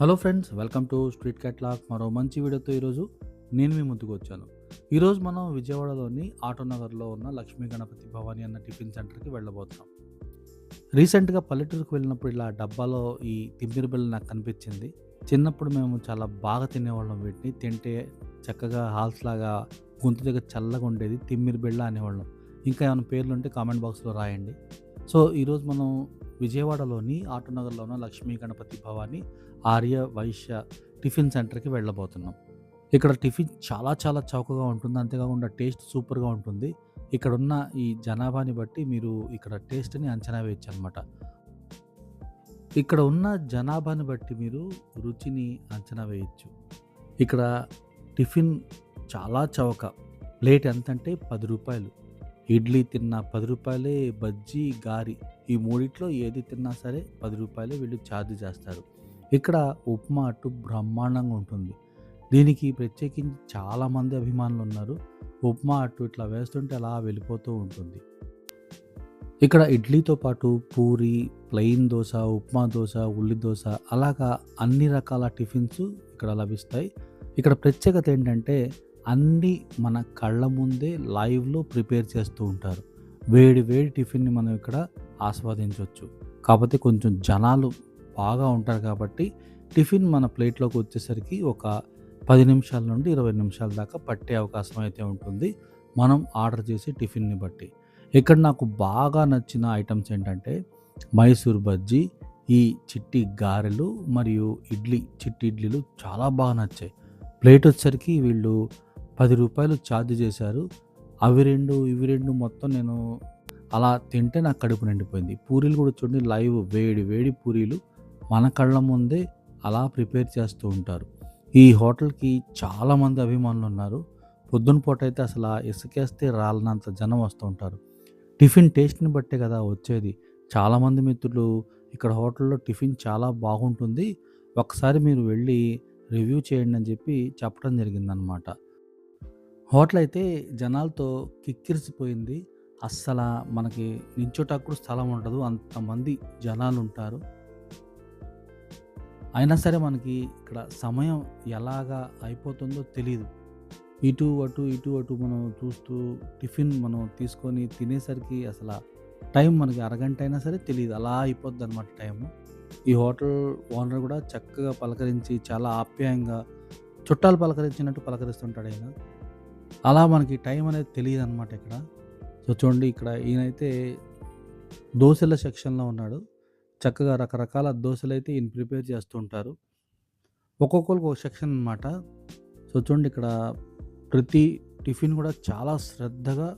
Hello friends welcome to street catalog మరో మంచి వీడియోతో ఈరోజు నేను మీ ముందుకు వచ్చాను. ఈరోజు మనం విజయవాడలోని ఆటోనగర్లో ఉన్న లక్ష్మీ గణపతి భవాని అన్న టిఫిన్ సెంటర్కి వెళ్ళబోతున్నాం. రీసెంట్గా పల్లెటూరుకు వెళ్ళినప్పుడు ఇలా డబ్బాలో ఈ తిమ్మిరి బిళ్ళ నాకు కనిపించింది. చిన్నప్పుడు మేము చాలా బాగా తినేవాళ్ళం వీటిని. తింటే చక్కగా హాల్స్ లాగా గొంతు దగ్గర చల్లగా ఉండేది తిమ్మిరి బిళ్ళ అనేవాళ్ళం. ఇంకా ఏమైనా పేర్లు ఉంటే కామెంట్ బాక్స్లో రాయండి. సో ఈరోజు మనం విజయవాడలోని ఆటోనగర్లో ఉన్న లక్ష్మీ గణపతి భవాని ఆర్య వైశ్య టిఫిన్ సెంటర్కి వెళ్ళబోతున్నాం. ఇక్కడ టిఫిన్ చాలా చాలా చౌకగా ఉంటుంది. అంతేకాకుండా టేస్ట్ సూపర్గా ఉంటుంది. ఇక్కడ ఉన్న ఈ జనాభాని బట్టి మీరు ఇక్కడ టేస్ట్ని అంచనా వేయచ్చు అనమాట ఇక్కడ ఉన్న జనాభాని బట్టి మీరు రుచిని అంచనా వేయచ్చు. ఇక్కడ టిఫిన్ చాలా చౌక. ప్లేట్ ఎంత అంటే పది రూపాయలు. ఇడ్లీ తిన్నా పది రూపాయలే బజ్జీ గారి ఈ మూడిట్లో ఏది తిన్నా సరే పది రూపాయలే వీళ్ళు ఛార్జ్ చేస్తారు. ఇక్కడ ఉప్మా అటు బ్రహ్మాండంగా ఉంటుంది. దీనికి ప్రత్యేకించి చాలామంది అభిమానులు ఉన్నారు ఉప్మా అటు ఇట్లా వేస్తుంటే అలా వెళ్ళిపోతూ ఉంటుంది. ఇక్కడ ఇడ్లీతో పాటు పూరి ప్లెయిన్ దోశ ఉప్మా దోశ ఉల్లి దోశ అలాగా అన్ని రకాల టిఫిన్స్ ఇక్కడ లభిస్తాయి. ఇక్కడ ప్రత్యేకత ఏంటంటే అన్నీ మన కళ్ళ ముందే లైవ్లో ప్రిపేర్ చేస్తూ ఉంటారు. వేడి వేడి టిఫిన్ని మనం ఇక్కడ ఆస్వాదించవచ్చు. కాకపోతే కొంచెం జనాలు బాగా ఉంటారు కాబట్టి టిఫిన్ మన ప్లేట్లోకి వచ్చేసరికి ఒక పది నిమిషాల నుండి ఇరవై నిమిషాల దాకా పట్టే అవకాశం అయితే ఉంటుంది. మనం ఆర్డర్ చేసే టిఫిన్ని బట్టి. ఇక్కడ నాకు బాగా నచ్చిన ఐటమ్స్ ఏంటంటే మైసూర్ బజ్జీ ఈ చిట్టి గారెలు మరియు ఇడ్లీ చిట్టి ఇడ్లీలు చాలా బాగా నచ్చాయి. ప్లేట్ వచ్చేసరికి వీళ్ళు పది రూపాయలు ఛార్జ్ చేశారు. అవి రెండు ఇవి రెండు మొత్తం నేను అలా తింటే నాకు కడుపు నిండిపోయింది. పూరీలు కూడా చూడండి లైవ్ వేడి వేడి పూరీలు. మన కళ్ళ ముందే అలా ప్రిపేర్ చేస్తూ ఉంటారు. ఈ హోటల్కి చాలామంది అభిమానులు ఉన్నారు పొద్దున పూట అయితే అసలు ఆ ఇసుకేస్తే రాలనంత జనం వస్తూ ఉంటారు. టిఫిన్ టేస్ట్ని బట్టే కదా వచ్చేది. చాలామంది మిత్రులు ఇక్కడ హోటల్లో టిఫిన్ చాలా బాగుంటుంది. ఒకసారి మీరు వెళ్ళి రివ్యూ చేయండి అని చెప్పి చెప్పడం జరిగిందనమాట. హోటల్ అయితే జనాలతో కిక్కిరిసిపోయింది. అస్సలు మనకి నించోటప్పుడు స్థలం ఉండదు. అంతమంది జనాలు ఉంటారు అయినా సరే మనకి ఇక్కడ సమయం ఎలాగా అయిపోతుందో తెలియదు ఇటు అటు ఇటు అటు మనం చూస్తూ టిఫిన్ మనం తీసుకొని తినేసరికి అసలు టైం మనకి అరగంట అయినా సరే తెలియదు అలా అయిపోద్ది అనమాట టైము. ఈ హోటల్ ఓనర్ కూడా చక్కగా పలకరించి చాలా ఆప్యాయంగా చుట్టాలు పలకరించినట్టు పలకరిస్తుంటాడు ఆయన. అలా మనకి టైం అనేది తెలియదు అనమాట ఇక్కడ. సో చూడండి ఇక్కడ ఈయనైతే దోశల సెక్షన్లో ఉన్నాడు. చక్కగా రకరకాల దోశలు అయితే ఈయన ప్రిపేర్ చేస్తూ ఉంటారు ఒక్కొక్కరికి ఒక సెక్షన్ అనమాట సో చూడండి ఇక్కడ ప్రతి టిఫిన్ కూడా చాలా శ్రద్ధగా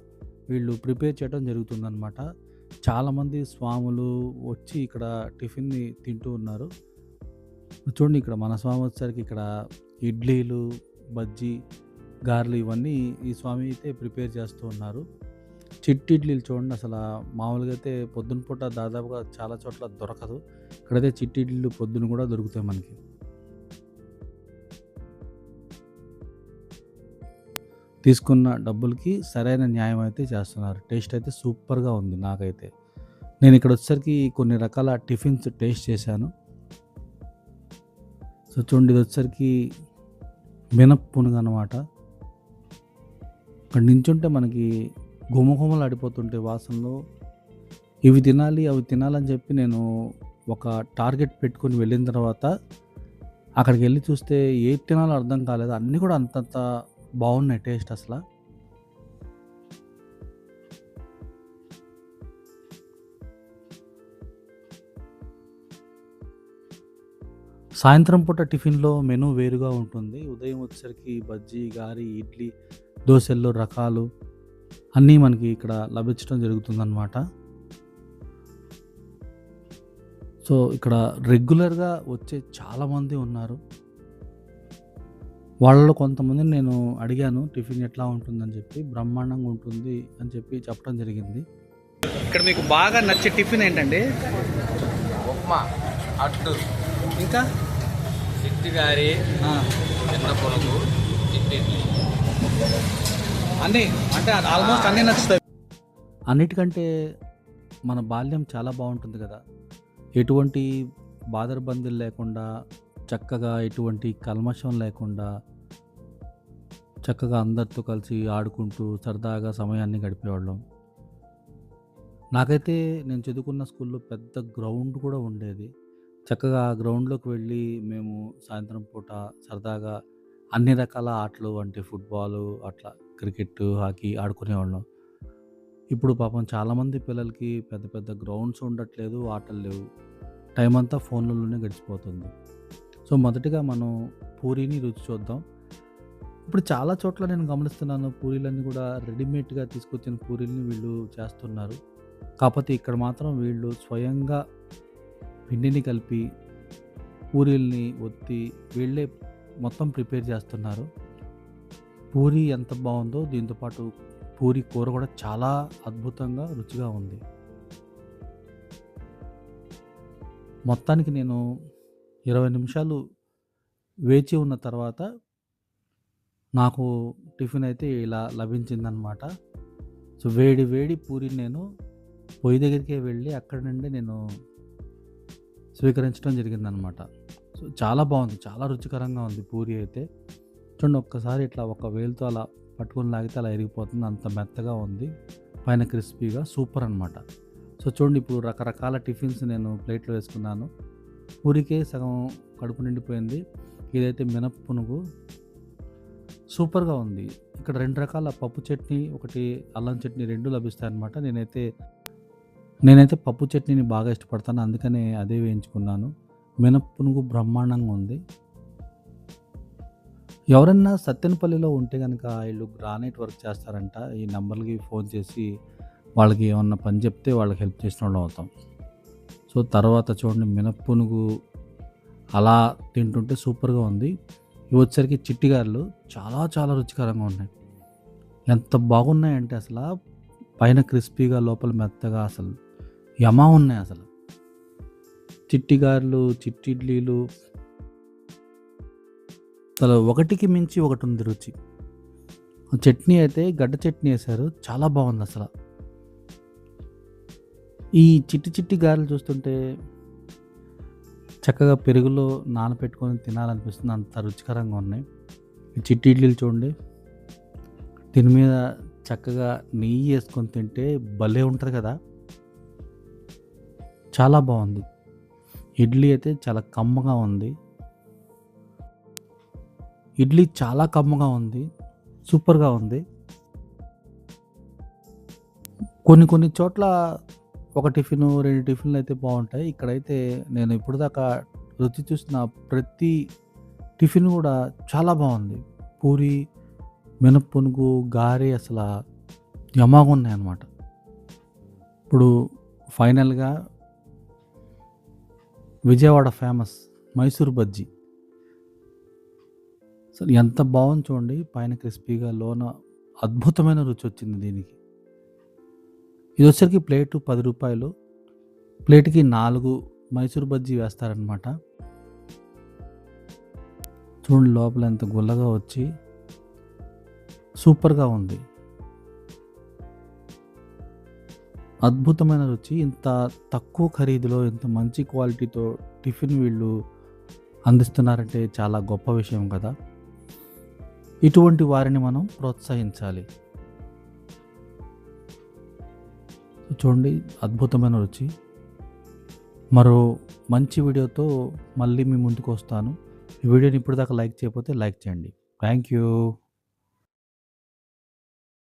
వీళ్ళు ప్రిపేర్ చేయడం జరుగుతుందన్నమాట. చాలామంది స్వాములు వచ్చి ఇక్కడ టిఫిన్ని తింటూ ఉన్నారు. చూడండి ఇక్కడ మన స్వామి వచ్చేసరికి ఇక్కడ ఇడ్లీలు బజ్జీ గారెలు ఇవన్నీ ఈ స్వామి అయితే ప్రిపేర్ చేస్తూ ఉన్నారు. చిట్టి ఇడ్లీలు చూడండి అసలు మామూలుగా అయితే పొద్దున పూట దాదాపుగా చాలా చోట్ల దొరకదు. ఇక్కడైతే చిట్టి ఇడ్లీలు పొద్దున కూడా దొరుకుతాయి మనకి. తీసుకున్న డబ్బులకి సరైన న్యాయం అయితే చేస్తున్నారు. టేస్ట్ అయితే సూపర్గా ఉంది నాకైతే. నేను ఇక్కడ వచ్చేసరికి కొన్ని రకాల టిఫిన్స్ టేస్ట్ చేశాను. సో చూడండి ఇది వచ్చేసరికి మినప్పునుగా అనమాట ఇక్కడ నించుంటే మనకి గుమగుమలు ఆడిపోతుంటే వాసనలు ఇవి తినాలి అవి తినాలని చెప్పి నేను ఒక టార్గెట్ పెట్టుకొని వెళ్ళిన తర్వాత అక్కడికి వెళ్ళి చూస్తే ఏది తినాలో అర్థం కాలేదు. అన్నీ కూడా అంతంత బాగున్నాయి టేస్ట్ అసలు. సాయంత్రం పూట టిఫిన్లో మెనూ వేరుగా ఉంటుంది. ఉదయం వచ్చేసరికి బజ్జీ గారి ఇడ్లీ దోశల్లో రకాలు అన్నీ మనకి ఇక్కడ లభించడం జరుగుతుందన్నమాట. సో ఇక్కడ రెగ్యులర్గా వచ్చే చాలామంది ఉన్నారు. వాళ్ళలో కొంతమందిని నేను అడిగాను టిఫిన్ ఎట్లా ఉంటుందని చెప్పి బ్రహ్మాండంగా ఉంటుంది అని చెప్పి చెప్పడం జరిగింది. ఇక్కడ మీకు బాగా నచ్చే టిఫిన్ ఏంటండి? ఉప్మా అట్టు. ఇంకా? చిట్టి గారి చిన్న ఇడ్లీ. అన్నీ అంటే ఆల్మోస్ట్ అన్నీ నచ్చుతాయి. అన్నిటికంటే మన బాల్యం చాలా బాగుంటుంది కదా. ఎటువంటి బాదరబందీలు లేకుండా చక్కగా ఎటువంటి కల్మషం లేకుండా చక్కగా అందరితో కలిసి ఆడుకుంటూ సరదాగా సమయాన్ని గడిపేవాళ్ళం. నాకైతే నేను చదువుకున్న స్కూల్లో పెద్ద గ్రౌండ్ కూడా ఉండేది. చక్కగా ఆ గ్రౌండ్లోకి వెళ్ళి మేము సాయంత్రం పూట సరదాగా అన్ని రకాల ఆటలు అంటే ఫుట్బాల్ అట్లా క్రికెట్ హాకీ ఆడుకునేవాళ్ళం. ఇప్పుడు పాపం చాలామంది పిల్లలకి పెద్ద పెద్ద గ్రౌండ్స్ ఉండట్లేదు ఆటలు లేవు. టైం అంతా ఫోన్లలోనే గడిచిపోతుంది. సో మొదటిగా మనం పూరీని రుచి చూద్దాం. ఇప్పుడు చాలా చోట్ల నేను గమనిస్తున్నాను పూరీలన్నీ కూడా రెడీమేడ్గా తీసుకొచ్చిన పూరీలని వీళ్ళు చేస్తున్నారు. కాకపోతే ఇక్కడ మాత్రం వీళ్ళు స్వయంగా పిండిని కలిపి పూరీల్ని ఒత్తి వీళ్ళే మొత్తం ప్రిపేర్ చేస్తున్నారు. పూరి ఎంత బాగుందో దీంతోపాటు పూరి కూర కూడా చాలా అద్భుతంగా రుచిగా ఉంది. మొత్తానికి నేను ఇరవై నిమిషాలు వేచి ఉన్న తర్వాత నాకు టిఫిన్ అయితే ఇలా లభించిందనమాట సో వేడి వేడి పూరి నేను పొయ్యి దగ్గరికే వెళ్ళి అక్కడ నుండి నేను స్వీకరించడం జరిగిందనమాట సో చాలా బాగుంది చాలా రుచికరంగా ఉంది పూరి అయితే. చూడండి ఒక్కసారి ఇట్లా ఒక వేలుతో అలా పట్టుకొని లాగితే అలా ఎరిగిపోతుంది. అంత మెత్తగా ఉంది. పైన క్రిస్పీగా సూపర్ అనమాట సో చూడండి ఇప్పుడు రకరకాల టిఫిన్స్ నేను ప్లేట్లో వేసుకున్నాను. ఊరికే సగం కడుపు నిండిపోయింది. ఇదైతే మినప పునుగు సూపర్గా ఉంది. ఇక్కడ రెండు రకాల పప్పు చట్నీ ఒకటి అల్లం చట్నీ రెండు లభిస్తాయి అన్నమాట నేనైతే నేనైతే పప్పు చట్నీని బాగా ఇష్టపడతాను. అందుకనే అదే వేయించుకున్నాను. మినప పునుగు బ్రహ్మాండంగా ఉంది. ఎవరన్నా సత్యనపల్లిలో ఉంటే కనుక వీళ్ళు గ్రానైట్ వర్క్ చేస్తారంట. ఈ నెంబర్కి ఫోన్ చేసి వాళ్ళకి ఏమన్నా పని చెప్తే వాళ్ళకి హెల్ప్ చేసిన వాళ్ళం అవుతాం. సో తర్వాత చూడండి మినప్పునుగు అలా తింటుంటే సూపర్గా ఉంది. ఇవి వచ్చేసరికి చిట్టిగారులు చాలా చాలా రుచికరంగా ఉన్నాయి. ఎంత బాగున్నాయంటే అసలు పైన క్రిస్పీగా లోపల మెత్తగా అసలు యమా ఉన్నాయి అసలు. చిట్టిగారులు చిట్టి ఇడ్లీలు అసలు ఒకటికి మించి ఒకటి ఉంది రుచి. చట్నీ అయితే గడ్డ చట్నీ వేశారు చాలా బాగుంది అసలు. ఈ చిట్టి చిట్టి గారెలు చూస్తుంటే చక్కగా పెరుగులో నానపెట్టుకొని తినాలనిపిస్తుంది అంత రుచికరంగా ఉన్నాయి. ఈ చిట్టి ఇడ్లీలు చూడండి దీని మీద చక్కగా నెయ్యి వేసుకొని తింటే భలే ఉంటుంది కదా. చాలా బాగుంది. ఇడ్లీ అయితే చాలా కమ్మగా ఉంది. ఇడ్లీ చాలా కమ్మగా ఉంది సూపర్గా ఉంది. కొన్ని కొన్ని చోట్ల ఒక టిఫిన్ రెండు టిఫిన్లు అయితే బాగుంటాయి. ఇక్కడైతే నేను ఇప్పుడు దాకా రుచి చూసిన ప్రతి టిఫిన్ కూడా చాలా బాగుంది. పూరి మినప్పునుగు గారె అసలు యమాగా ఉన్నాయి అన్నమాట ఇప్పుడు ఫైనల్గా విజయవాడ ఫేమస్ మైసూర్ బజ్జీ. అసలు ఎంత బాగుంది చూడండి పైన క్రిస్పీగా లోన అద్భుతమైన రుచి వచ్చింది దీనికి. ఇది వచ్చరికి ప్లేటు పది రూపాయలు. ప్లేట్కి నాలుగు మైసూర్ బజ్జీ వేస్తారనమాట చూడండి లోపల ఎంత గుల్లగా వచ్చి సూపర్గా ఉంది. అద్భుతమైన రుచి ఇంత తక్కువ ఖరీదులో ఇంత మంచి క్వాలిటీతో టిఫిన్ వీళ్ళు అందిస్తున్నారంటే చాలా గొప్ప విషయం కదా. ఇటువంటి వారిని మనం ప్రోత్సహించాలి. చూడండి అద్భుతమైన రుచి. మరో మంచి వీడియోతో మళ్ళీ మీ ముందుకు వస్తాను. ఈ వీడియోని ఇప్పుడు దాకా లైక్ చేయకపోతే లైక్ చేయండి. Thank you.